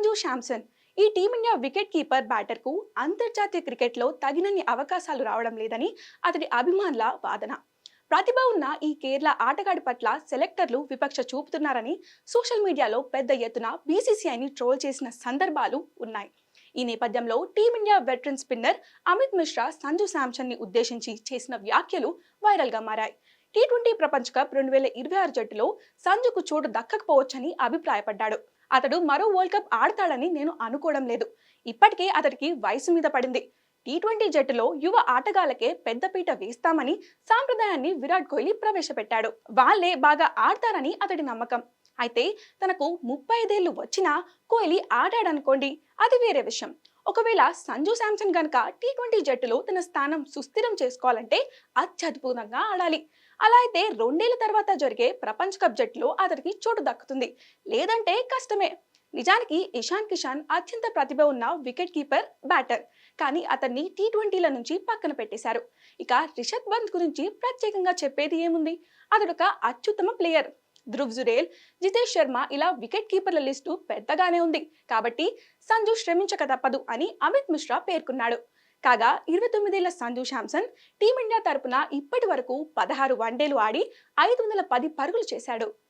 సంజు శాంసన్. ఈ team India wicket keeper బ్యాటర్కు అంతర్జాతీయ క్రికెట్లో తగినన్ని అవకాశాలు రావడం లేదని అతడి అభిమానుల వాదన. ప్రతిభ ఉన్న ఈ కేరళ ఆటగాడి పట్ల సెలెక్టర్లు విపక్ష చూపుతున్నారని సోషల్ మీడియాలో పెద్ద ఎత్తున బీసీసీఐని ట్రోల్ చేసిన సందర్భాలు ఉన్నాయి. ఈ నేపథ్యంలో team India veteran spinner Amit Mishra Sanju శాంసన్ని ఉద్దేశించి చేసిన వ్యాఖ్యలు వైరల్గా మారాయి. టీ ట్వంటీ ప్రపంచ కప్ రెండు వేల ఇరవై ఆరు జట్టులో సంజుకు చోటు దక్కకపోవచ్చని అభిప్రాయపడ్డాడు. అతడు మరో వరల్డ్ కప్ ఆడతాడని నేను అనుకోవడం లేదు. ఇప్పటికే అతడికి వయసు మీద పడింది. టీ ట్వంటీ జట్టులో యువ ఆటగాళ్ళకే పెద్దపీట వేస్తామని సాంప్రదాయాన్ని విరాట్ కోహ్లీ ప్రవేశపెట్టాడు. వాళ్ళే బాగా ఆడతారని అతడి నమ్మకం. అయితే తనకు ముప్పై ఐదేళ్ళు వచ్చినా కోహ్లీ ఆడాడనుకోండి అది వేరే విషయం. ఒకవేళ సంజు శాంసన్ గనక టీ ట్వంటీ జట్టులో తన స్థానం సుస్థిరం చేసుకోవాలంటే అత్యద్భుతంగా ఆడాలి. అలా అయితే రెండేళ్ళ తర్వాత జరిగే ప్రపంచ కప్ జట్టులో అతనికి చోటు దక్కుతుంది. లేదంటే కష్టమే. నిజానికి ఇషాన్ కిషాన్ అత్యంత ప్రతిభ ఉన్న వికెట్ కీపర్ బ్యాటర్. కానీ అతన్ని టీ ట్వంటీల నుంచి పక్కన పెట్టేశారు. ఇక రిషబ్ పంత్ గురించి ప్రత్యేకంగా చెప్పేది ఏముంది? అతడొక అత్యుత్తమ ప్లేయర్. ధ్రువ్ జురేల్ జితేష్ శర్మ ఇలా వికెట్ కీపర్ల లిస్టు పెద్దగానే ఉంది. కాబట్టి సంజు శ్రమించక తప్పదు అని అమిత్ మిశ్రా పేర్కొన్నాడు. కాగా ఇరవై తొమ్మిదేళ్ళ సంజు శాంసన్ టీమిండియా తరపున ఇప్పటి వరకు పదహారు వన్డేలు ఆడి ఐదు వందల పది పరుగులు చేశాడు.